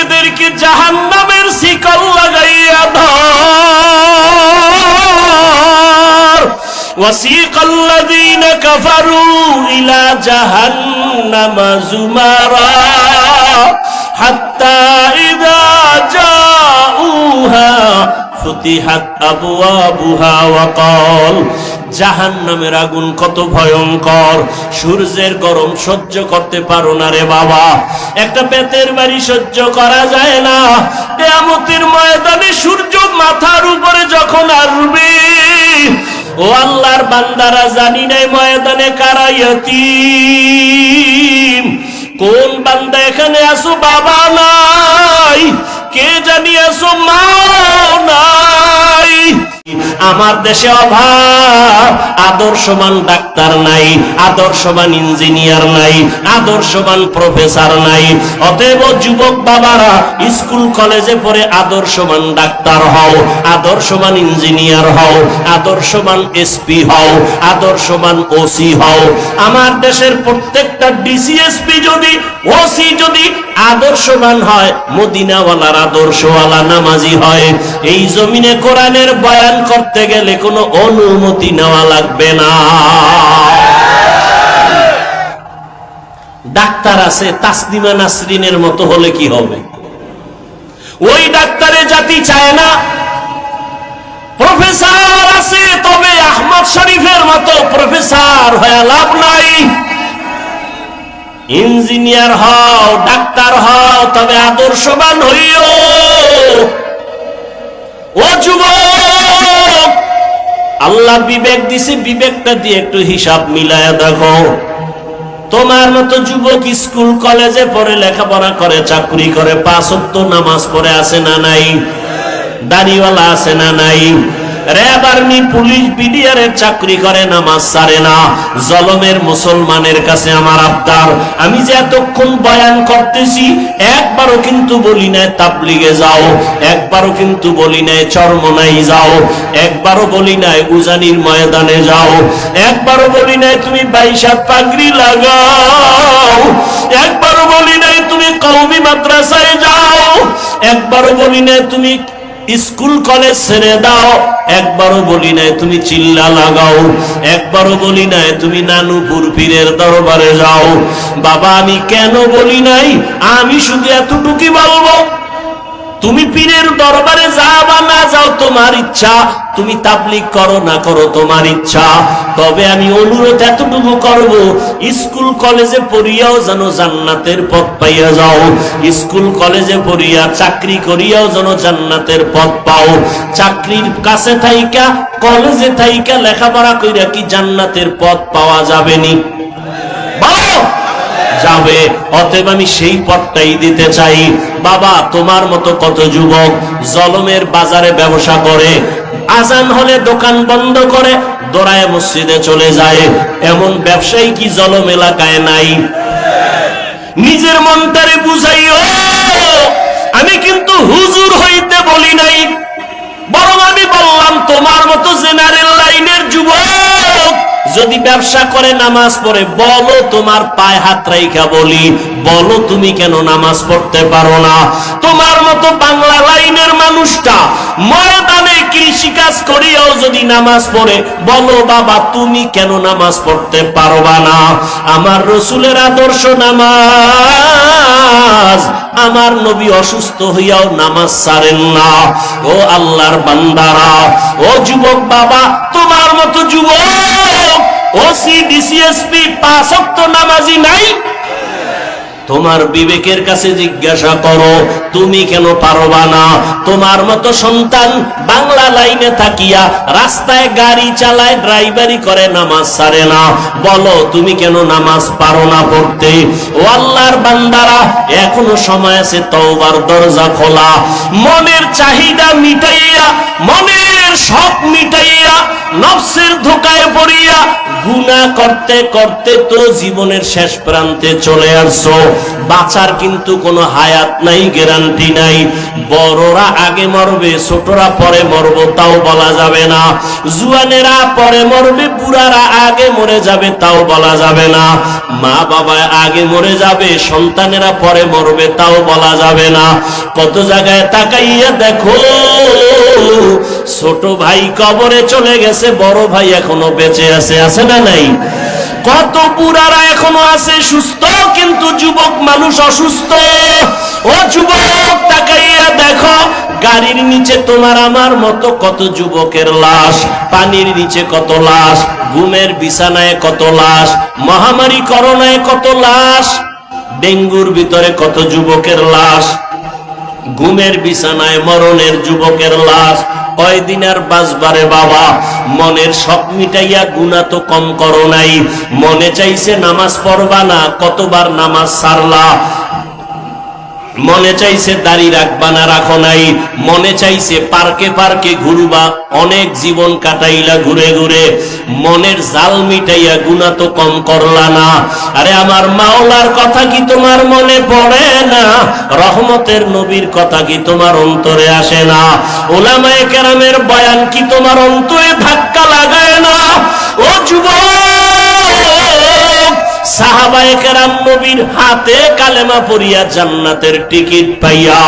এদেরকে জাহান্নামের শিকল লাগাইয়া ধর وسيق الذين كفروا إلى جهنم زمرا حتى إذا جاءوها فتحت أبوابها وقال জাহান্নামের আগুন কত ভয়ঙ্কর। সূর্যের গরম সহ্য করতে পারো না রে বাবা। একটা পেতের বাড়ি সহ্য করা যায় না। কেয়ামতের ময়দানে সূর্য মাথার উপরে যখন আসবে, ও আল্লাহর বান্দারা জানি নাই ময়দানে কারাইয়াতি কোন বান্দা এখানে আসো বাবা নাই? কে জানি আসো মা নাই? আমার দেশে অভাব, আদর্শবান ডাক্তার নাই, আদর্শবান ইঞ্জিনিয়ার নাই, আদর্শবান প্রফেসর নাই। অতএব যুবক বাবারা, স্কুল, কলেজে পড়ে আদর্শবান ডাক্তার হও, আদর্শবান ইঞ্জিনিয়ার হও, আদর্শবান এসপি হও, আদর্শবান ওসি হও। আমার দেশের প্রত্যেকটা ডিসিএসপি যদি, ওসি যদি আদর্শবান হয়, মদিনাওয়ালার আদর্শওয়ালা নামাজি হয়। এই জমিনে কোরআনের বয়ান করতে গেলে কোনো অনুমতি নেওয়া লাগবে না। ডাক্তার আছে তাসলিমা নাসরিনের মতো হলে কি হবে? ওই ডাক্তারে জাতি চায় না। প্রফেসর আছে, তবে আহমদ শরীফের মতো প্রফেসর হয়ে লাভ নাই। ইঞ্জিনিয়ার হও, ডাক্তার হও, তবে আদর্শবান হইও। ও যুবক আল্লাহ বিবেক দিছে, বিবেকটা দিয়ে একটু হিসাব মিলায়া দেখো। তোমার মতো যুবক স্কুল, কলেজে পড়ে লেখাপড়া করে, চাকরি করে, পাঁচ নামাজ পড়ে আছে না নাই? দাড়িওয়ালা আছে না নাই? র্যাব আর্মি, পুলিশ বিডিআরের চাকরি করে, নামাজ সারে না। জলমের মুসলমানের কাছে আমার আবদার। আমি যে এতক্ষণ বয়ান করতেছি, একবারও কিন্তু বলি নাই, তাবলিগে যাও। একবারও কিন্তু বলি নাই চরমনাই যাও। একবারও বলি নাই, উজানির ময়দানে যাও। একবারও বলি নাই, তুমি বাইশাত পাগড়ি লাগাও। একবারও বলি নাই, তুমি কৌমি মাদ্রাসায় যাও। একবারও বলি নাই, তুমি স্কুল কলেজ ছেড়ে দাও। একবারও বলি নাই তুমি চিল্লা লাগাও। একবারও বলি নাই তুমি নানুপুর পীরের দরবারে যাও। বাবা, আমি কেন বলি নাই? আমি শুধু তুমি পীরের দরবারে যাও বা না যাও তোমার ইচ্ছা। তুমি তাবলিক করো না করো তোমার ইচ্ছা। তবে আমি অনুরোধ এতটুকু করব, স্কুল কলেজে পড়িয়াও যেন জান্নাতের পথ পাইয়া যাও। স্কুল কলেজে পড়িয়া চাকরি করিয়াও যেন জান্নাতের পথ পাও। চাকরির কাছে থাইকা, কলেজে থাইকা লেখাপড়া কইরা কি জান্নাতের পথ পাওয়া যাবে নি যাবে। অতএব আমি সেই পথটাই দিতে চাই। বাবা, তোমার মতো কত যুবক জলমের বাজারে ব্যবসা করে, আজান হলে দোকান বন্ধ করে দোড়ায় মসজিদে চলে যায়। এমন ব্যবসায়ী কি জলম এলাকায় নাই? নিজের মনটারে বুঝাইও। আমি কিন্তু হুজুর হইতে বলি নাই। বরং আমি বললাম, তোমার মতো জেনারেল লাইনের যুবক, যদি ব্যবসা করে নামাজ পড়ে, বলো তোমার পায়ে হাত রাইখা বলি, বলো তুমি কেন নামাজ পড়তে পারো না? তোমার মতো বাংলা লাইনের মানুষটা, ময়দানে কৃষি কাজ করিয়াও যদি নামাজ পড়ে, বলো বাবা, তুমি কেন নামাজ পড়তে পারবা না? আমার রসুলের আদর্শ নামাজ। আমার নবী অসুস্থ হইয়াও নামাজ সারেন না। ও আল্লাহর বান্দারা, ও যুবক বাবা, তোমার মতো যুবক, ও সি ডিসিএসপি পাঁচ নামাজি নাই? তোমার বিবেকের কাছে জিজ্ঞাসা করো, তুমি কেন পারবা না? তোমার মতো সন্তান বাংলা লাইনে থাকিয়া রাস্তায় গাড়ি চালায় ড্রাইভারি করে, নামাজ সারে না। বলো, তুমি কেন নামাজ পারো না পড়তে? ও আল্লাহর বান্দারা, এখনও সময় আছে তওবার দরজা খোলা। মনের চাহিদা মিটাইয়া, মনের শখ মিটাইয়া নফসের ধোকায় পড়িয়া গুনাহ করতে করতে তো জীবনের শেষ প্রান্তে চলে আসছো। বাঁচার কিন্তু কোনো হায়াত নাই, গ্যারান্টি নাই। বড়রা আগে মরবে, ছোটরা পরে মরবো, তাও বলা যাবে না। জুয়ানেরা পরে মরবে, বুড়ারা আগে মরে যাবে, তাও বলা যাবে না। মা বাবা আগে মরে যাবে, সন্তানেরা পরে মরবে, তাও বলা যাবে না। কত জায়গায় তাকাইয়া দেখো, ছোট ভাই কবরে চলে গেছে, বড় ভাই এখনও বেঁচে আছে আছে না নাই? কত বুড়ারা এখনও আছে, সুস্থ, কিন্তু যুবক মানুষ অসুস্থ। ও যুবক, তাকাইয়া দেখো, গাড়ির নিচে তোমার আমার মতো কত যুবকের লাশ, পানির নিচে কত লাশ, ঘুমের বিছানায় কত লাশ, মহামারী করোনায় কত লাশ, ডেঙ্গুর ভিতরে কত যুবকের লাশ, ঘুমের বিছানায় মরণের যুবকের লাশ কয়দিন আর বাসবারে বাবা? মনের সব মিটাইয়া গুণা তো কম করো নাই। মনে চাইছে নামাজ পড়বা না, কতবার নামাজ সারলা। মনে চাইছে দাড়ি রাখবা না, রাখো নাই। মনে চাইছে পার্কে পার্কে ঘুরবা, অনেক জীবন কাটাইলা ঘুরে ঘুরে। মনের জাল মিটাইয়া গুণা তো কম করলা না। আরে আমার মাওলার কথা কি তোমার মনে পড়ে না? রহমতের নবীর কথা কি তোমার অন্তরে আসে না? ওলামায়ে কেরামের বয়ান কি তোমার অন্তরে ধাক্কা লাগায় না? ও যুবক হাতে কালেমা পড়িয়া জান্নাতের টিকিট পাইয়া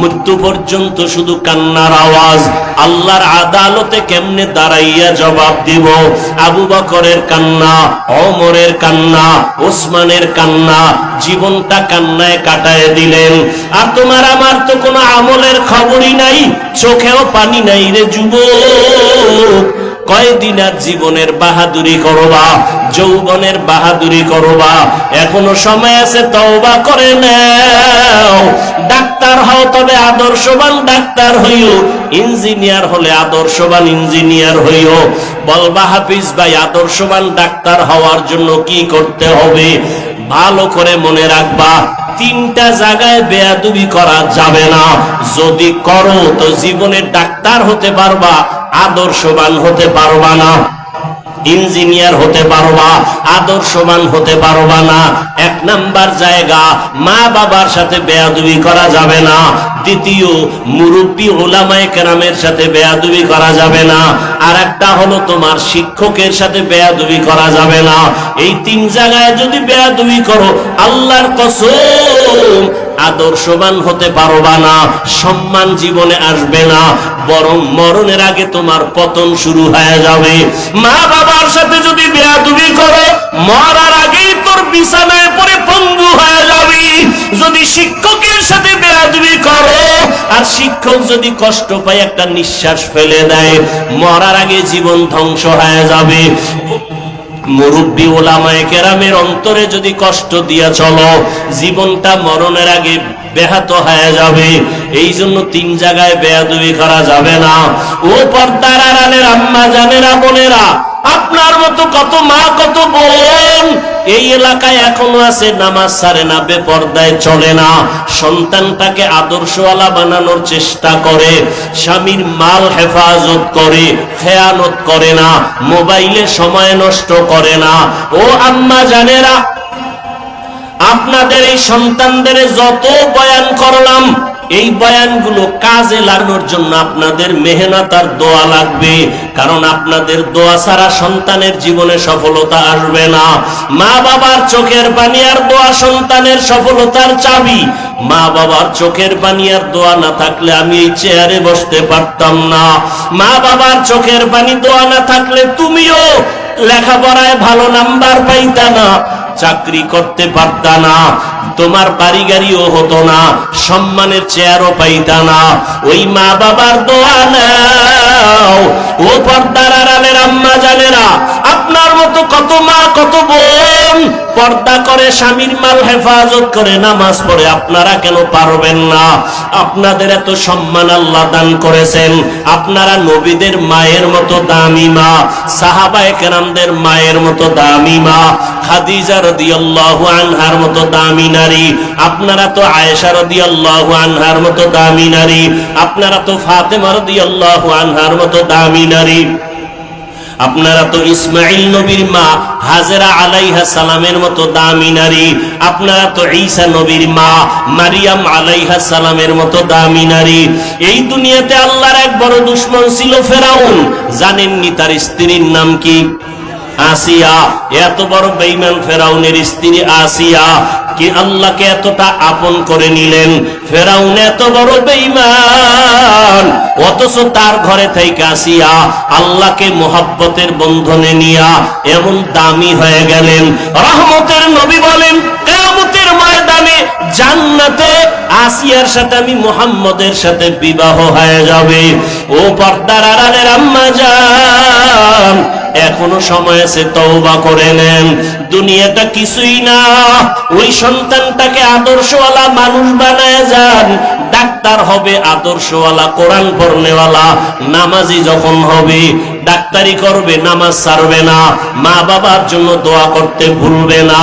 মৃত্যু পর্যন্ত শুধু কান্নার আওয়াজ। আল্লাহর আদালতে কেমনে দাঁড়াইয়া জবাব দিব? আবু বকরের কান্না অমরের কান্না, ওসমানের কান্না, জীবনটা কান্নায় কাটায় দিলেন। আর তোমার আমার তো কোনো আমলের খবরই নাই, চোখেও পানি নাই রে যুবক। কয়দিন আর জীবনের বাহাদুরি করবা? যৌবনের বাহাদুরি করবা? এখনও সময় আছে, তওবা করে নাও। ডাক্তার হও, তবে আদর্শবান ডাক্তার হইও। ইঞ্জিনিয়ার হলে আদর্শবান ইঞ্জিনিয়ার হইও। বলবা হাফিজ ভাই, আদর্শবান ডাক্তার হওয়ার জন্য কি করতে হবে? ভালো করে মনে রাখবা, তিনটা জায়গায় বেয়াদুবি করা যাবে না। যদি করো, তো জীবনে ডাক্তার হতে পারবা। আদর্শবান হতে পারবা না। ইঞ্জিনিয়ার হতে পারবা, আদর্শবান হতে পারবা না। এক নাম্বার জায়গা, মা বাবার সাথে বেয়াদুবি করা যাবে না। দ্বিতীয়, মুরব্বী ওলামায়ে কেরামের সাথে বেয়াদুবি করা যাবে না। আর একটা হলো তোমার শিক্ষকের সাথে বেয়াদুবি করা যাবে না। এই তিন জায়গায় যদি বেয়াদুবি করো, আল্লাহর কসম আদর্শবান হতে পারবা না, সম্মান জীবনে আসবে না, বরং মরণের আগে তোমার পতন শুরু হয়ে যাবে। মা বাবার সাথে যদি বেয়াদুবি করো, মরার আগেই তোর বিছানায় পড়ে পঙ্গু হয়ে যাবি। যদি শিক্ষকের সাথে বেয়াদুবি করো, আর শিক্ষক যদি কষ্ট পায় একটা নিঃশ্বাস ফেলে দেয়, মরার আগে জীবন ধ্বংস হয়ে যাবে। মুরব্বী ওলামায় কেরামের অন্তরে যদি কষ্ট দিয়া চলো, জীবনটা মরণের আগে ব্যাহত হয়ে যাবে। এই জন্য তিন জায়গায় বেয়াদুবি করা যাবে না। ও পর্দার আড়ালের আম্মা জানেরা বোনেরা আপনার মতো কত মা, কত বোন। এই এলাকায় এখনও আছে, নামাজ সারে না, বেপর্দায় চলে না। সন্তানটাকে আদর্শওয়ালা বানানোর চেষ্টা করে, স্বামীর মাল হেফাজত করে, খেয়ানত করে না, মোবাইলে সময় নষ্ট করে না। ও আম্মা জানেরা, আপনাদের এই সন্তানদের যত বয়ান করলাম এই বয়ানগুলো কাজে লাগানোর জন্য আপনাদের মেহনত আর দোয়া লাগবে। কারণ আপনাদের দোয়া ছাড়া সন্তানের জীবনে সফলতা আসবে না। মা বাবার চোখের পানি আর দোয়া সন্তানের সফলতার চাবি। মা বাবার চোখের পানি আর দোয়া না থাকলে আমি এই চেয়ারে বসতে পারতাম না। মা বাবার চোখের পানি দোয়া না থাকলে তুমিও লেখাপড়ায় ভালো নাম্বার পাইতা না, চাকরি করতে পারতা না, তোমার বাড়ি গাড়িও হতো না, সম্মানের চেয়ারও পাইতা না। ওই মা বাবার দোয়া নাও। ও পর্দার আড়ালের আম্মা জানেরা, আপনার মতো কত মা, কত বোন পর্দা করে, স্বামীর মাল হেফাজত করে, নামাজ পড়ে, আপনারা কেন পারবেন না? আপনাদের এত সম্মান আল্লাহ দান করেছেন। আপনারা নবীদের মায়ের মতো দামি মা, সাহাবায়ে কেরামদের মায়ের মতো দামি মা, খাদিজা রাদিয়াল্লাহু আনহার মতো দামি নারী, আপনারা তো আয়েশা রাদিয়াল্লাহু আনহার মতো দামি নারী, আপনারা তো ফাতেমা রাদিয়াল্লাহু আনহার মতো দামি নারী। আপনারা তো ইসমাইল নবীর মা, হাজেরা আলাইহা সালামের মতো দামি নারী। আপনারা তো ঈসা নবীর মা, মারিয়াম আলাইহা সালামের মতো দামি নারী। এই দুনিয়াতে আল্লাহর এক বড় দুশ্মন ছিল ফেরাউন। জানেননি তার স্ত্রীর নাম কি? আসিয়া। এত বড় বেইমান ফেরাউনের স্ত্রী আসিয়া কি আল্লাহকে এতটা আপন করে নিলেন? ফেরাউন এত বড় বেইমান অথচ তার ঘরে থেকে আসিয়া আল্লাহকে মোহাব্বতের বন্ধনে নিয়া এমন দামি হয়ে গেলেন। রহমতের নবী বলেন কেয়ামতের জান্নাতে, আসিয়ার সাথে আমি মোহাম্মদের সাথে বিবাহ হয়ে যাবে। ও পর্দার আড়ালের আম্মা যান এখনও সময় আছে তওবা করে নেন। দুনিয়াটা কিছুই না, ওই সন্তানটাকে আদর্শওয়ালা মানুষ বানায় যান। ডাক্তার হবে, আদর্শওয়ালা, কোরআন পড়নেওয়ালা, নামাজি যখন হবে ডাক্তারি করবে, নামাজ সারবে না, মা বাবার জন্য দোয়া করতে ভুলবে না।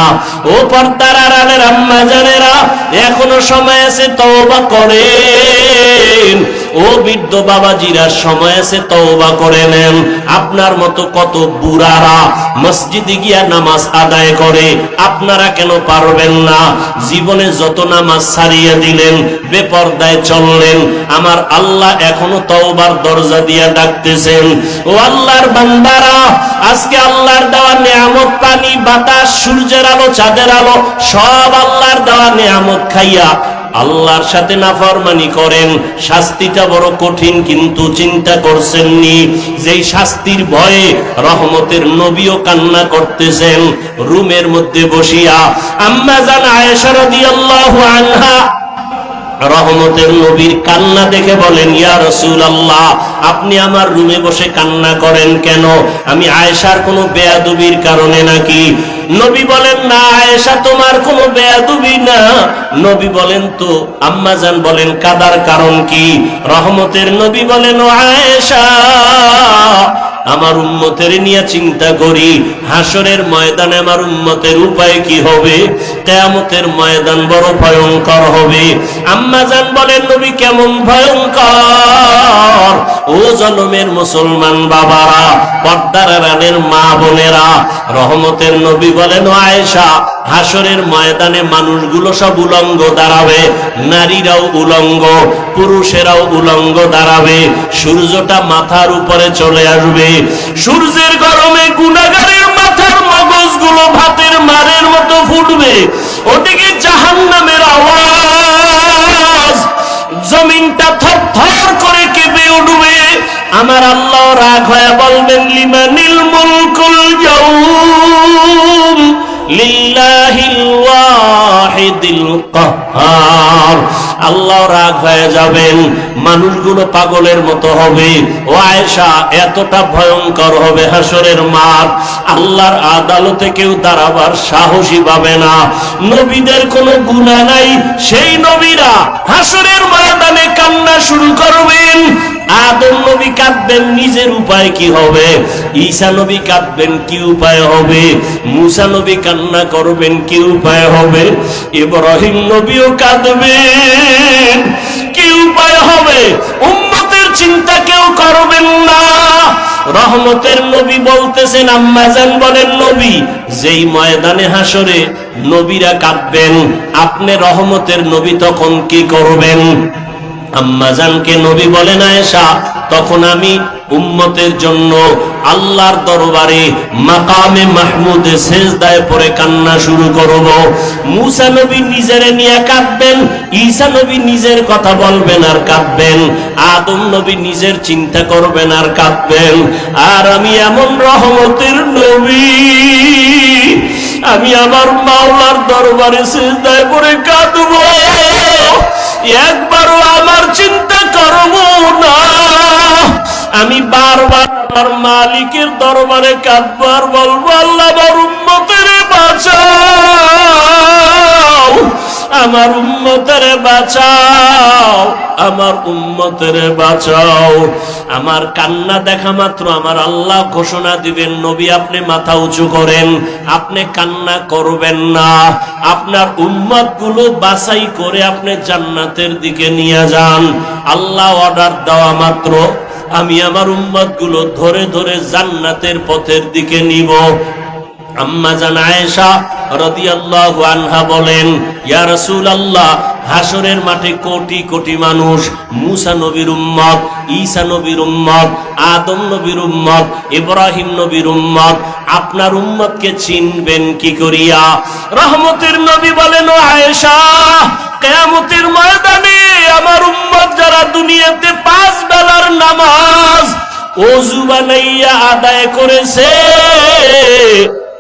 ও পর্দার আড়ালের আম্মা জানেরা, এখনও সময় আছে তওবা করেন। ও বৃদ্ধ বাবাজিরা সময় আছে তওবা করে নেন। আপনার মতো কত বুড়ারা মসজিদে গিয়া নামাজ আদায় করে, আপনারা কেন পারবেন না? জীবনে যত নামাজ ছাড়িয়ে দিলেন, বেপর্দায় চললেন। আমার আল্লাহ এখনও তওবার দরজা দিয়া ডাকতেছেন। ও আল্লাহর বান্দারা, আজকে আল্লাহর দেওয়া নিয়ামত পানি, বাতাস, সূর্যের আলো, চাঁদের আলো, সব আল্লাহর দেওয়া নিয়ামত খাইয়া আল্লাহর সাথে নাফরমানি করেন, শাস্তিটা বড় কঠিন কিন্তু চিন্তা করছেননি। যেই শাস্তির ভয়ে রহমতের নবীও কান্না করতেছেন, রুমের মধ্যে বসিয়া। আম্মা জান আয়েশা রাদিয়াল্লাহু আনহা রহমতের নবীর কান্না দেখে বলেন, ইয়া রসুল আল্লাহ আপনি আমার রুমে বসে কান্না করেন কেন? আমি আয়েশার কোনো বেয়াদুবির কারণে নাকি? নবী বলেন, না আয়েশা, তোমার কোনো বেয়াদুবি না। নবী বলেন, তো আম্মাজান বলেন, কাদার কারণ কি? রহমতের নবী বলেন আয়েশা আমার উম্মতের নিয়ে চিন্তা করি হাসরের ময়দানে আমার উম্মতের উপায় কি হবে? কেয়ামতের ময়দান বড় ভয়ঙ্কর হবে। আম্মা জান বলেন, নবী কেমন ভয়ঙ্কর? ও জনমের মুসলমান বাবারা, পর্দার রানের মা বোনেরা, রহমতের নবী বলেন আয়েশা হাসরের ময়দানে মানুষগুলো সব উলঙ্গ দাঁড়াবে, নারীরাও উলঙ্গ, পুরুষেরাও উলঙ্গ দাঁড়াবে, সূর্যটা মাথার উপরে চলে আসবে। সূর্যের গরমে গুণাগারের মাথার মগজগুলো ভাতের মারের মতো ফুটবে, ওদিকে জাহান নামের আওয়াজ, জমিনটা থর থর করে কেঁপে উঠবে। আমার আল্লাহ রাগ হয়ে বলবেন, লিমানিল মুলকুল কাহ্হার আল্লাহ রাগ হয়ে যাবেন, মানুষগুলো পাগলের মতো হবে। ও আয়েশা, এতটা ভয়ঙ্কর হবে হাসরের মাঠ। আল্লাহর আদালতে কেউ দাঁড়াবার সাহসী পাবে না। নবীদের কোনো গুণা নাই, সেই নবীরা হাসরের ময়দানে কান্না শুরু করবেন। আদম নবী কাঁদবেন, নিজের উপায় কি হবে? ঈসা নবী কাঁদবেন, কি উপায় হবে? মুসা নবী কান্না করবেন, কি উপায় হবে? ইব্রাহিম নবীও কাঁদবেন, কি উপায় হবে? উম্মতের চিন্তা কেউ করবেন না। রহমতের নবী বলতেছেন আম্মাজান বলেন, নবী, যেই ময়দানে হাসরে নবীরা কাঁদবেন, আপনি রহমতের নবী তখন কি করবেন? আম্মাজানকে নবী বলেন আয়েশা তখন আমি উম্মতের জন্য আল্লাহর দরবারে মাকামে মাহমুদে সেজদায় পরে কান্না শুরু করব। মুসা নবী নিজের নিয়ে কাঁদবেন, ঈসা নবী নিজের কথা বলবেন আর কাঁদবেন, আদম নবী নিজের চিন্তা করবেন আর কাঁদবেন। আর আমি এমন রহমতের নবী, আমি আমার মাওলার দরবারে সেজদায় পরে কাঁদবো। একবারও আমার চিন্তা করব না। আমি বারবার আমার মালিকের দরবারে কাঁদবার বলব, আল্লাহ আমার উম্মতের বাঁচাও, আমার উম্মতের বাঁচাও, আমার উম্মতের বাঁচাও। আমার কান্না দেখা মাত্র, আমার আল্লাহ ঘোষণা দিবেন, নবী আপনি মাথা উঁচু করেন, আপনি কান্না করবেন না। আপনার উম্মতগুলো বাছাই করে আপনি জান্নাতের দিকে নিয়ে যান। আল্লাহ অর্ডার দেওয়া মাত্র, আমি আমার উম্মতগুলো ধরে ধরে জান্নাতের পথের দিকে নিব। আম্মা জান আয়েশা আনহা বলেন হাসরের মাঠে কোটি কোটি মানুষ, মুসা নবীর উম্মত, ঈসা নবীর উম্মত, আদম নবীর উম্মত, ইব্রাহিম নবীর উম্মত, আপনার উম্মতকে চিনবেন কি করিয়া? রহমতের নবী বলেন আয়েশা, কিয়ামতের ময়দানে আমার উম্মত যারা দুনিয়াতে পাঁচ বেলার নামাজ অজু বানাইয়া আদায় করেছে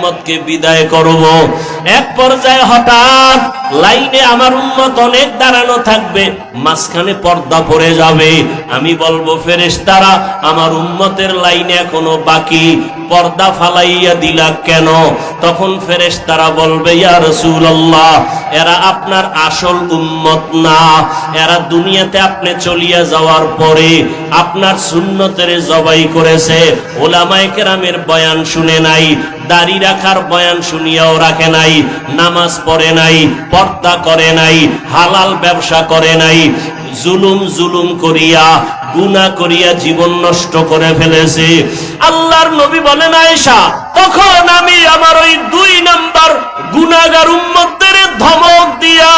উম্মতকে বিদায় করব। এক পর্যায়ে হঠাৎ লাইনে আমার উম্মত অনেক দাঁড়ানো থাকবে, মাঝখানে পর্দা পড়ে যাবে। আমি বলব, ফেরেশতারা, আমার উম্মতের লাইনে এখনও বাকি, পর্দা ফালাইয়া দিলা কেন? তখন ফেরেশতারা বলবে, ইয়া রাসূলুল্লাহ, এরা আপনার আসল উম্মত না। এরা দুনিয়াতে আপনি চলিয়া যাওয়ার পরে আপনার সুন্নতের জবাই করেছে। ওলামায়ে কেরামের বয়ান শুনে নাই। দাড়ি রাখার বয়ান শুনিয়াও রাখে নাই, নামাজ পড়ে নাই, পর্দা করে নাই, হালাল ব্যবসা করে নাই, জুলুম জুলুম করিয়া গুনা করিয়া জীবন নষ্ট করে ফেলেছে। আল্লাহর নবী বলেন, আয়েশা তখন আমি আমার ওই দুই নাম্বার গুনাহগার উম্মতদের ধমক দিয়া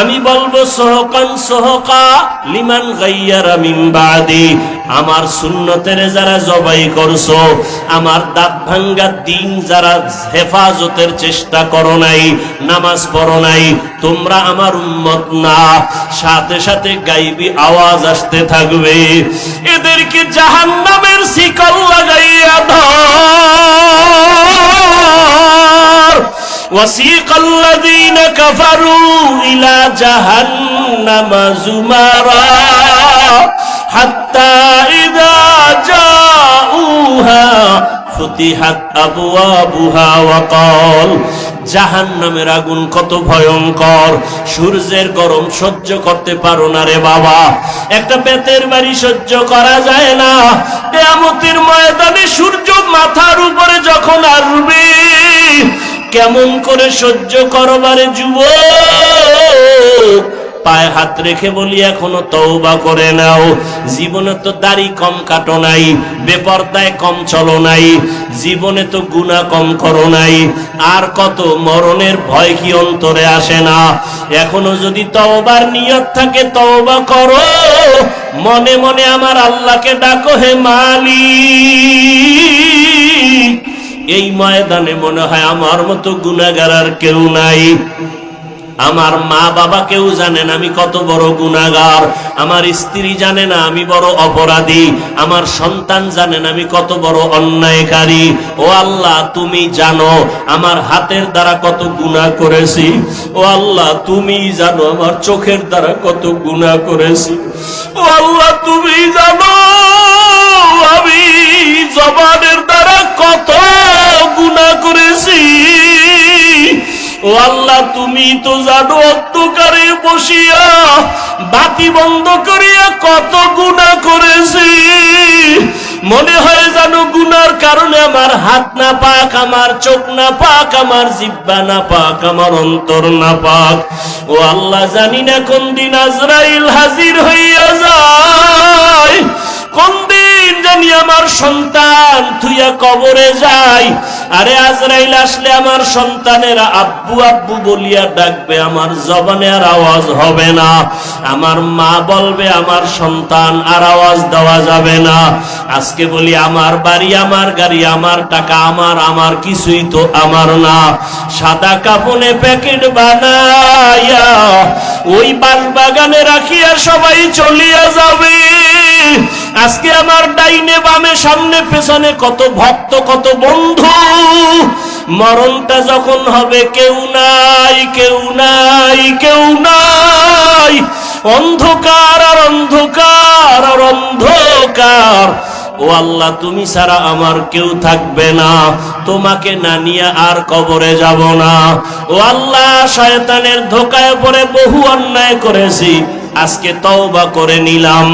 আমি বলব, সহকান, সহকা, লিমান গাইয়ারা মিন বাদি। আমার সুন্নতের যারা জবাই করছ, আমার দাঁত ভাঙ্গা দিন যারা হেফাজতের চেষ্টা করো নাই, নামাজ পড়ো নাই, তোমরা আমার উম্মত না। সাথে সাথে গাইবি আওয়াজ আসতে থাকবে। এদেরকে জাহান্নামের শিকল লাগাইয়া ধর وسيق الذين كفروا إلى جهنم زمرا. حتى إذا جاءوها فتحت أبوابها وقال জাহান্নামের আগুন কত ভয়ঙ্কর। সূর্যের গরম সহ্য করতে পারো না রে বাবা। একটা পেতের বাড়ি সহ্য করা যায় না। কেয়ামতের ময়দানে সূর্য মাথার উপরে যখন আসবে, কেমন করে সহ্য করবারে যুব পায়ে হাত রেখে বলি, এখনও তওবা করে নাও। জীবনে তো দাড়ি কম কাটো নাই, বেপরদায় কম চলো নাই, জীবনে তো গুণা কম করো নাই। আর কত মরণের ভয় কি অন্তরে আসে না? এখনও যদি তওবার নিয়ত থাকে, তওবা করো। মনে মনে আমার আল্লাহকে ডাকো, হে মালিক। এই ময়দানে মনে হয় আমার মতো গুনাগার আর কেউ নাই। আমার মা বাবা কেউ জানেন আমি কত বড় গুনাগার আমার স্ত্রী জানে না আমি বড় অপরাধী। আমার সন্তান জানেন আমি কত বড় অন্যায়কারী। ও আল্লাহ, তুমি জানো আমার হাতের দ্বারা কত গুনাহ করেছি। ও আল্লাহ, তুমি জানো আমার চোখের দ্বারা কত গুনাহ করেছি। ও আল্লাহ, তুমি জানো আমি জবানের ও আল্লাহ, তুমি তো জানো অন্ধকারে বসিয়া বাতি বন্ধ করিয়া কত গুণা করেছি। মনে হয় জানো গুনার কারণে আমার হাত না পাক, আমার চোখ না পাক, আমার জিব্বা না পাক, আমার অন্তর না পাক। ও আল্লাহ, জানি না কোন দিন আজরাইল হাজির হইয়া যায়। কোন দিন জানি আমার সন্তান থুইয়া কবরে যাই আরে আজরাইল আসলে আমার সন্তানেরা আব্বু আব্বু বলিয়া ডাকবে, আমার জবানে আর আওয়াজ হবে না। আমার মা বলবে, আমার সন্তান আর আওয়াজ দেওয়া যাবে না। আজকে বলি, আমার বাড়ি, আমার গাড়ি, আমার টাকা, আমার আমার কিছুই তো আমার না। সাদা কাপনে প্যাকেট বানাইয়া ওই বাগানে রাখিয়া সবাই চলিয়া যাবে। আজকে আমার ডাইনে বামে সামনে পেছনে কত ভক্ত, কত বন্ধু। মরণটা যখন হবে, কেউ নাই কেউ নাই কেউ নাই। অন্ধকার আর অন্ধকার আর অন্ধকার। ও আল্লাহ, তুমি ছাড়া আমার কেউ থাকবে না। তোমাকে না নিয়ে আর কবরে যাব না। ও আল্লাহ, শয়তানের ধোকায় পড়ে বহু অন্যায় করেছি। আজকে তওবা করে নিলাম।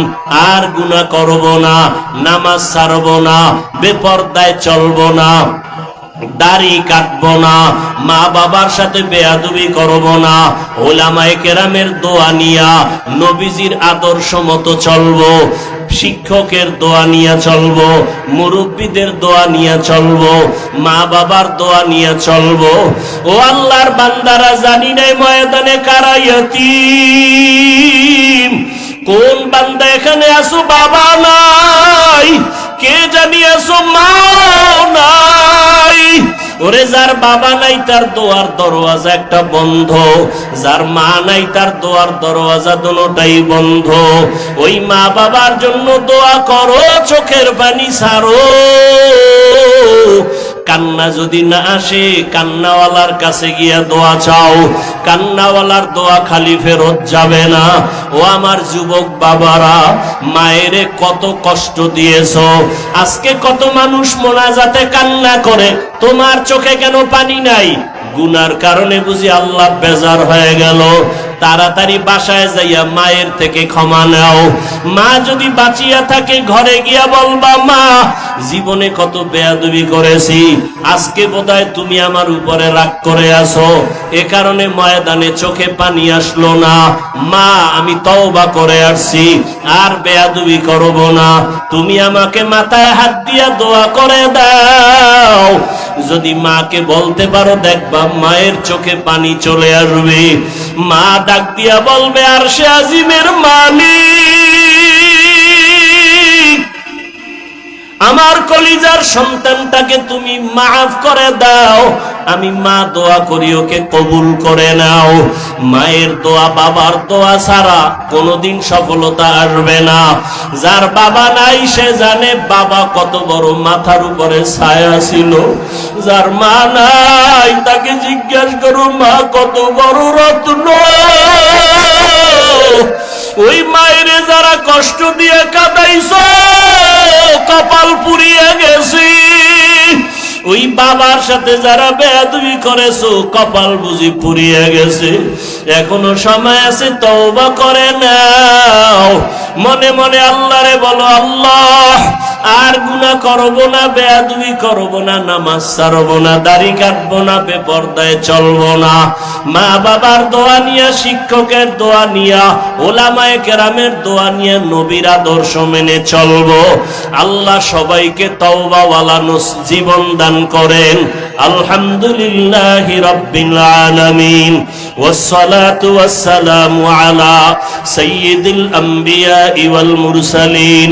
আর গুনা করব না নামাজ ছাড়ব না বেপরদায় চলব না। দাড়ি কাটবো না, মা বাবার সাথে বেয়াদবি করব না, ওলামায়ে কেরামের দোয়া নিয়া নবীজির আদর্শ মতো চলবো, শিক্ষকের দোয়া নিয়ে চলবো, মুরব্বীদের দোয়া নিয়ে চলবো, মা বাবার দোয়া নিয়ে চলবো। ও আল্লাহর বান্দারা জানি নাই ময়দানে কারাইয়াতিম কোন বান্দা এখানে আসো বাবা নাই? কে জানিয়েছ মাও নাই? ওরে যার বাবা নাই, তার দোয়ার দরওয়াজা একটা বন্ধ। যার মা নাই, তার দোয়ার দরওয়াজা দুটাই বন্ধ। ওই মা বাবার জন্য দোয়া করো, চোখের পানি সারো কান্না যদি না আসে, কান্নাওয়ালার কাছে গিয়া দোয়া চাও। কান্নাওয়ালার দোয়া খালি ফেরত যাবে না। ও আমার যুবক বাবারা, মায়েরে কত কষ্ট দিয়েছ। আজকে কত মানুষ মোনাজাতে কান্না করে, তোমার চোখে কেন পানি নাই? গুনার কারণে বুঝি আল্লাহ বেজার হয়ে গেল। তাড়াতাড়ি বাসায় যাইয়া মায়ের থেকে ক্ষমা নাও। মা যদি বাঁচিয়া থাকে ঘরে গিয়া বলবা, মা, জীবনে কত বেয়াদবি করেছি, আজকে বোধহয় তুমি আমার উপরে রাগ করে আসো এ কারণে ময়দানে চোখে পানি আসলো না। মা, আমি তওবা করে আসছি, আর বেয়াদবি করব না। তুমি আমাকে মাথায় হাত দিয়া দোয়া করে দাও। যদি মাকে বলতে পারো, দেখবা মায়ের চোখে পানি চলে আসবে। মা ডাক দিয়া বলবে আর সে আজিমের মালিক। আমার কলিজার সন্তানটাকে তুমি মাফ করে দাও। আমি মা দোয়া করি, ওকে কবুল করে নাও। মায়ের দোয়া, বাবার দোয়া ছাড়া কোনোদিন সফলতা আসবে না। যার বাবা নাই, সে জানে বাবা কত বড় মাথার উপরে ছায়া ছিল। যার মা নাই, তাকে জিজ্ঞাসা করো, মা, কত বড় রত্ন? ওই মায়ের যারা কষ্ট দিয়ে কাটাইছ কপাল পুড়িয়ে গেছি। ওই বাবার সাথে যারা বেয়াদবি করেছ, কপাল বুঝি পুড়িয়ে গেছে। এখনও সময় আছে, তওবা করে নাও। মনে মনে আল্লাহরে বলো, আল্লাহ আর গুনাহ করব না বেয়াদবি করব না নামাজ ছাড়ব না দাড়ি কাটবো না বেপরদায় চলবো না মা বাবার দোয়া নিয়া শিক্ষকের দোয়া নিয়া ওলামায়ে কেরামের দোয়া নিয়ে নবীর আদর্শ মেনে চলবো আল্লাহ সবাইকে তওবাওয়ালা নস- জীবন দান করেন আলহামদুলিল্লাহি রাব্বিল আলামিন والصلاة والسلام على سيد الأنبياء والمرسلين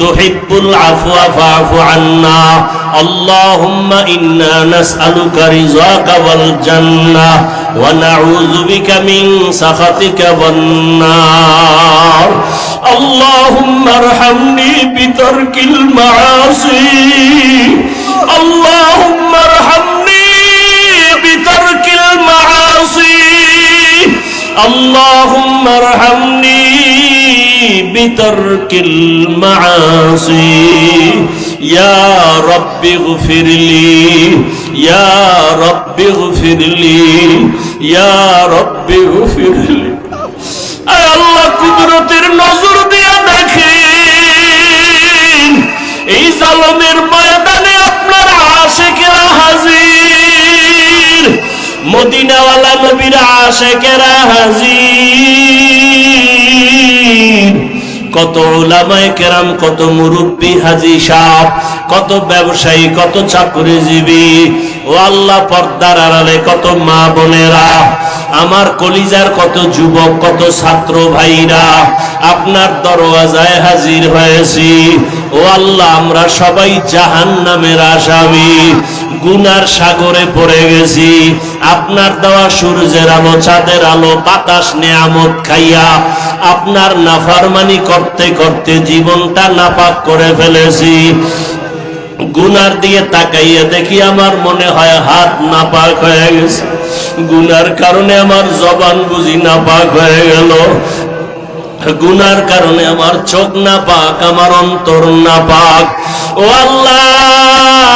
তুহিব্বুল আফওয়া ফাফু আন্না। আল্লাহুম্মা ইন্না নাসআলুকা রিযাকা ওয়াল জান্নাহ ওয়া নাউযু বিকা بترك المعاصي يا رب اغفر لي يا رب اغفر لي يا رب اغفر لي আয় আল্লাহ কুদরতের নজর দিয়া দেখেন এই জালমের ময়দানে আপনার আশেকেরা হাজির মদিনাওয়ালা নবীর আশেকেরা হাজির কত ওলামায় কেরাম, কত মুরব্বী হাজি সাহ, কত ব্যবসায়ী, কত চাকরিজীবী। ও আল্লাহ পর্দার আড়ালে কত মা বোনেরা, আমার কলিজার কত যুবক, কত ছাত্র ভাইরা, আপনার দরওয়াজায় হাজির হয়েছি। ও আল্লাহ, আমরা সবাই জাহান নামের আসামি। গুনার সাগরে পড়ে গেছি। আপনার দেওয়া সূর্যের আলো, চাঁদের আলো, বাতাস, নেয়ামত খাইয়া আপনার নাফারমানি করতে করতে জীবনটা নাপাক করে ফেলেছি। গুনার দিয়ে তাকাইয়া দেখি আমার মনে হয় হাত নাপাক হয়ে গেছে। গুনার কারণে আমার জবান বুঝি নাপাক হয়ে গেল। গুনার কারণে আমার চোখ না পাক আমার অন্তর না পাক ও আল্লাহ!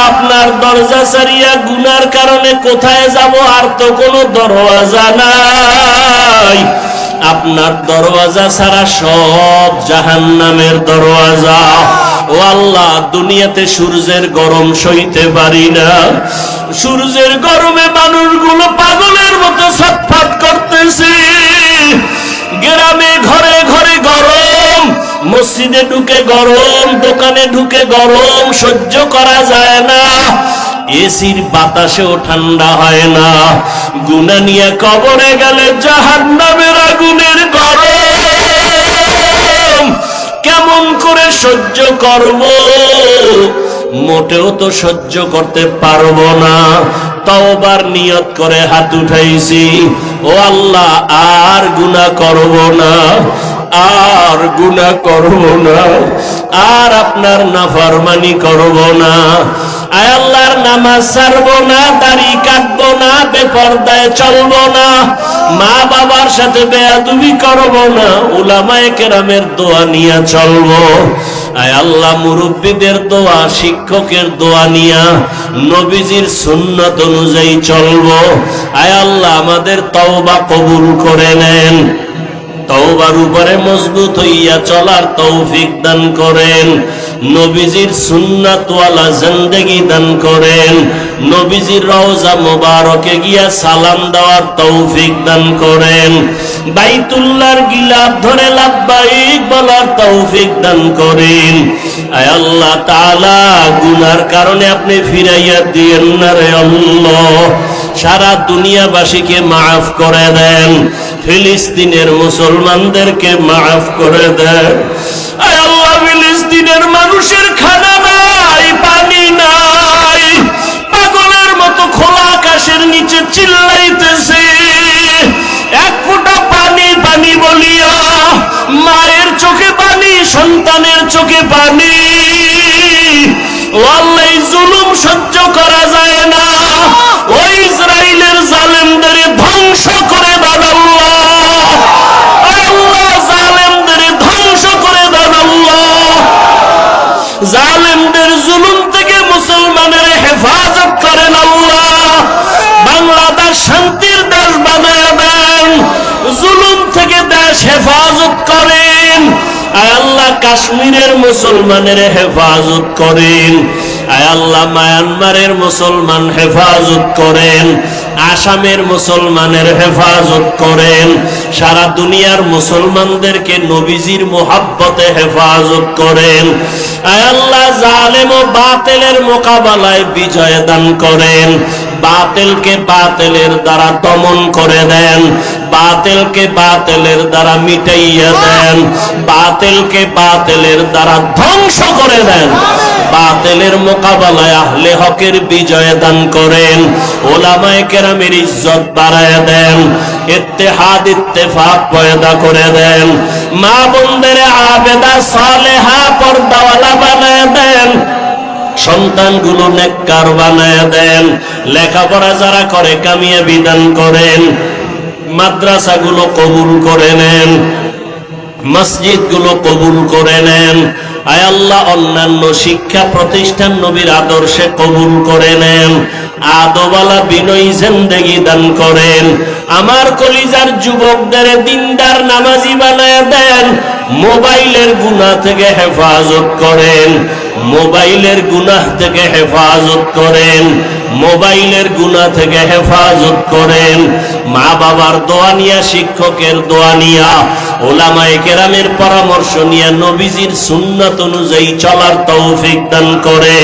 আপনার দরজা সারিয়া গুনার কারণে কোথায় যাব আর তো কোনো দরওয়াজা নাই। আপনার দরওয়াজা ছাড়া সব জাহান্নামের দরওয়াজা। ও আল্লাহ, দুনিয়াতে সূর্যের গরম সইতে পারি না। সূর্যের গরমে মানুষগুলো পাগলের মতো ছটফট করতেছে। মসজিদে ঢুকে গরম, দোকানে ঢুকে গরম, সহ্য করা যায় না। এসির বাতাসেও ঠান্ডা হয় না। গুনা নিয়ে কবরে গেলে জাহান নামের আগুনের গরম। কেমন করে সহ্য করব? মোটেও তো সহ্য করতে পারব না। তওবার নিয়ত করে হাত উঠাইছি। ও আল্লাহ, আর গুনাহ করব না। আর গুনাহ করব না, আর আপনার নাফরমানি করব না। আয় আল্লাহর নামাজ ছাড়বো না, দাড়ি কাটবো না, বেপরদায় চলবো না মা বাবার সাথে বেয়াদুবি করব না, উলামায়ে কেরামের দোয়া নিয়ে চলবো। আয় আল্লাহ, মুরব্বীদের দোয়া, শিক্ষকের দোয়া নিয়া নবীজির সুন্নত অনুযায়ী চলবো। আয় আল্লাহ, আমাদের তওবা কবুল করে নেন। তওবার উপরে মজবুত হইয়া চলার তৌফিক দান করেন। নবীজির সুন্নাতওয়ালা জিন্দেগি দান করেন। নবীজির রওজা মোবারকে গিয়া সালাম দেওয়ার তৌফিক দান করেন। বাইতুল্লাহর গিলাফ ধরে লাভবাইক বলার তৌফিক দান করেন। আয় আল্লাহ তাআলা, গুনার কারণে আপনি ফিরাইয়া দিয়েন না রে আল্লাহ। সারা দুনিয়াবাসীকে মাফ করে দেন। ফিলিস্তিনের মুসলমানদেরকে মাফ করে দেন। ফিলিস্তিনের মানুষের খানা নাই, পানি নাই। পাগলের মতো খোলা আকাশের নিচে চিল্লাইতেছে। এক ফোঁটা পানি পানি বলিয়া, মায়ের চোখে পানি, সন্তানের চোখে পানি। ও আল্লাহ জুলুম সহ্য করা যায় কাশ্মীরের মুসলমানের হেফাজত করেন। আয় আল্লাহ মায়ানমারের মুসলমান হেফাজত করেন, আসামের মুসলমানের হেফাজত করেন, সারা দুনিয়ার মুসলমানদেরকে নবীজির মোহাব্বতে হেফাজত করেন। আল্লাহ জালেম ও বাতেলের মোকাবেলায় বিজয় দান করেন, বাতেলকে বাতেলের দ্বারা দমন করে দেন। বাতেলকে বাতেলের দ্বারা মিটাইয়া দেন। বাতেলকে বাতেলের দ্বারা ধ্বংস করে দেন। বাতেলের মোকাবেলায় আহলে হকের বিজয় দান করেন। ওলামায়ে কেরামের ইজ্জত বাড়ায় দেন। ইত্তেহাদ, ইত্তেফাক পয়দা করে দেন। মা বোনদের আবেদা, সালেহা পর্দাওয়ালা বানায় দেন। সন্তানগুলো নেককার বানায় দেন। লেখাপড়া যারা করে কামিয়ে বিধান করেন। মাদ্রাসাগুলো কবুল করে নেন, মসজিদগুলো কবুল করে নেন, আয় আল্লাহ অন্যান্য শিক্ষা প্রতিষ্ঠান নবীর আদর্শে কবুল করে নেন আদবালা বিনয়ী জিন্দেগি দান করেন, আমার কলিজার যুবকদের দিনদার নামাজি বানায় দেন, মোবাইলের গুণা থেকে হেফাজত করেন। মোবাইলের গুনাহ থেকে হেফাজত করেন, মোবাইলের গুনাহ থেকে হেফাজত করেন। মা বাবার দোয়া নিয়া, শিক্ষকের দোয়া নিয়া, ওলামায় কেরামের পরামর্শ নিয়ে নবীজির সুন্নত অনুযায়ী চলার তৌফিক দান করে